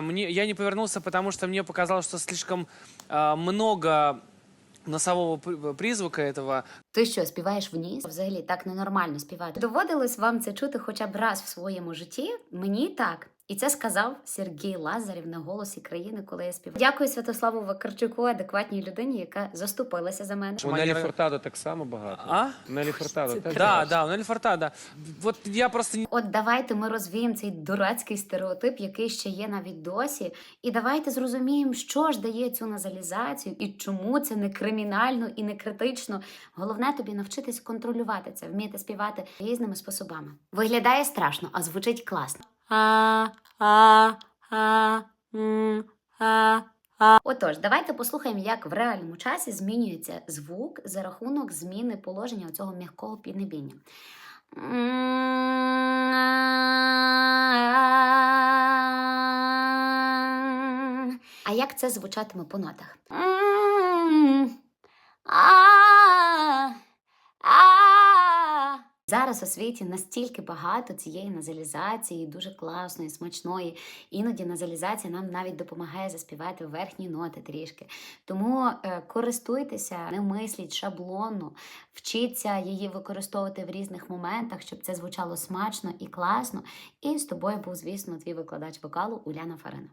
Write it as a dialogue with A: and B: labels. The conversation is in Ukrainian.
A: Мне, я не повернулся, потому что мне показалось, что слишком э, много носового при- призвука этого.
B: Ти що, співаєш вниз? Взагалі так ненормально співати. Доводилось вам це чути хоча б раз в своєму житті? Мені так. І це сказав Сергій Лазарів на голосі країни, коли я співав. Дякую Святославу Вакарчуку, адекватній людині, яка заступилася за мене.
C: У Нелі
A: Манера-
C: так само багато.
A: А?
C: Нелі Фуртадо теж
A: Да, да, у Нелли Фортада. Вот я просто.
B: От давайте ми розвіємо цей дурацький стереотип, який ще є навіть досі, і давайте зрозуміємо, що ж дає цю назалізацію і чому це не кримінально і не критично. Головне тобі навчитись контролювати це, вміти співати різними способами. Виглядає страшно, а звучить класно. А, а, а, м, а, а. Отож, давайте послухаємо, як в реальному часі змінюється звук за рахунок зміни положення цього м'якого піднебіння. А як це звучатиме по нотах? Зараз у світі настільки багато цієї назалізації, дуже класної, смачної. Іноді назалізація нам навіть допомагає заспівати верхні ноти трішки. Тому е, користуйтеся, не мисліть шаблонно, вчіться її використовувати в різних моментах, щоб це звучало смачно і класно. І з тобою був, звісно, твій викладач вокалу Уляна Фарина.